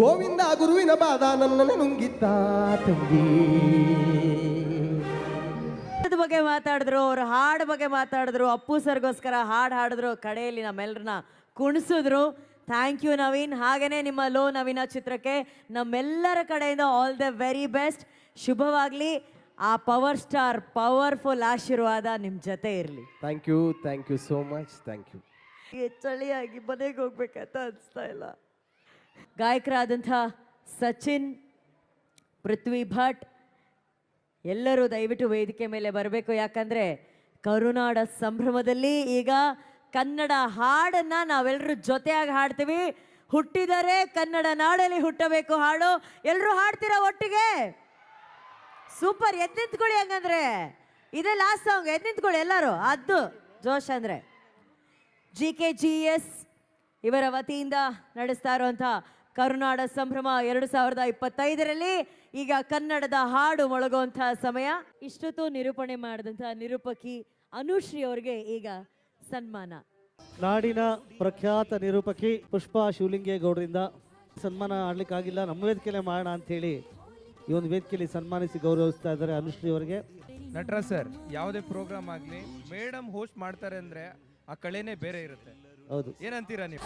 ಗೋವಿಂದ ಗುರುವಿನ ಪಾದ ನನ್ನನ್ನು ನುಂಗಿತ್ತ ತಂಗಿ. ಬಗ್ಗೆ ಮಾತಾಡಿದ್ರು ಅವ್ರ ಹಾಡು ಬಗ್ಗೆ ಮಾತಾಡಿದ್ರು ಅಪ್ಪು ಸರ್ಗೋಸ್ಕರ ಹಾಡು ಹಾಡಿದ್ರು ಕಡೆಯಲ್ಲಿ ನಮ್ಮೆಲ್ಲರನ್ನ ಕುಣಿಸಿದ್ರು. ಥ್ಯಾಂಕ್ ಯು ನವೀನ್ ಹಾಗೇನೆ ನಿಮ್ಮ ಲೋ ನವೀನ ಚಿತ್ರಕ್ಕೆ ನಮ್ಮೆಲ್ಲರ ಕಡೆಯಿಂದ ಆಲ್ ದ ವೆರಿ ಬೆಸ್ಟ್ ಶುಭವಾಗಲಿ. ಆ ಪವರ್ ಸ್ಟಾರ್ ಪವರ್ಫುಲ್ ಆಶೀರ್ವಾದ ನಿಮ್ಮ ಜೊತೆ ಇರಲಿ. Thank you thank you so much thank you ಚಳಿಯಾಗಿ ಮನೆಗೆ ಹೋಗ್ಬೇಕಂತ ಅನಿಸ್ತಾ ಇಲ್ಲ. ಗಾಯಕರಾದಂಥ ಸಚಿನ್, ಪೃಥ್ವಿ ಭಟ್, ಎಲ್ಲರೂ ದಯವಿಟ್ಟು ವೇದಿಕೆ ಮೇಲೆ ಬರಬೇಕು. ಯಾಕಂದರೆ ಕರುನಾಡ ಸಂಭ್ರಮದಲ್ಲಿ ಈಗ ಕನ್ನಡ ಹಾಡನ್ನು ನಾವೆಲ್ಲರೂ ಜೊತೆಯಾಗಿ ಹಾಡ್ತೀವಿ. ಹುಟ್ಟಿದರೆ ಕನ್ನಡ ನಾಡಲ್ಲಿ ಹುಟ್ಟಬೇಕು ಹಾಡು. ಎಲ್ಲರೂ ಹಾಡ್ತೀರಾ ಒಟ್ಟಿಗೆ? ಸೂಪರ್ ಎದ್ದು ನಿಂತ್ಕೊಳ್ಳಿ ಹಂಗಂದ್ರೆ. ಇದೇ ಲಾಸ್ಟ್ ಸಾಂಗ್ ಎದ್ದು ನಿಂತ್ಕೊಳ್ಳಿ ಎಲ್ಲರೂ. ಅದು ಜೋಶ್ ಅಂದರೆ. ಜಿ ಕೆ ಜಿ ಎಸ್ ಇವರ ವತಿಯಿಂದ ನಡೆಸ್ತಾ ಇರುವಂಥ ಕರುನಾಡ ಸಂಭ್ರಮ ಎರಡು ಸಾವಿರದ ಇಪ್ಪತ್ತೈದರಲ್ಲಿ ಈಗ ಕನ್ನಡದ ಹಾಡು ಮೊಳಗುವಂತಹ ಸಮಯ. ಇಷ್ಟೊತ್ತು ನಿರೂಪಣೆ ಮಾಡಿದಂಥ ನಿರೂಪಕಿ ಅನುಶ್ರೀ ಅವರಿಗೆ ಈಗ ಸನ್ಮಾನ. ನಾಡಿನ ಪ್ರಖ್ಯಾತ ನಿರೂಪಕಿ ಪುಷ್ಪಾ ಶಿವಲಿಂಗೇಗೌಡರಿಂದ ಸನ್ಮಾನ ಆಡ್ಲಿಕ್ಕಾಗಿಲ್ಲ. ನಮ್ಮ ವೇದಿಕೆಯಲ್ಲೇ ಮಾಡೋಣ ಅಂತೇಳಿ ಈ ಒಂದು ವೇದಿಕೆಯಲ್ಲಿ ಸನ್ಮಾನಿಸಿ ಗೌರವಿಸ್ತಾ ಇದ್ದಾರೆ ಅನುಶ್ರೀ ಅವರಿಗೆ. ನಟರ ಸರ್ ಯಾವುದೇ ಪ್ರೋಗ್ರಾಮ್ ಆಗಲಿ ಮೇಡಮ್ ಹೋಸ್ಟ್ ಮಾಡ್ತಾರೆ ಅಂದರೆ ಆ ಕಳೆನೇ ಬೇರೆ ಇರುತ್ತೆ. ಹೌದು. ಏನಂತೀರಾ ನೀವು?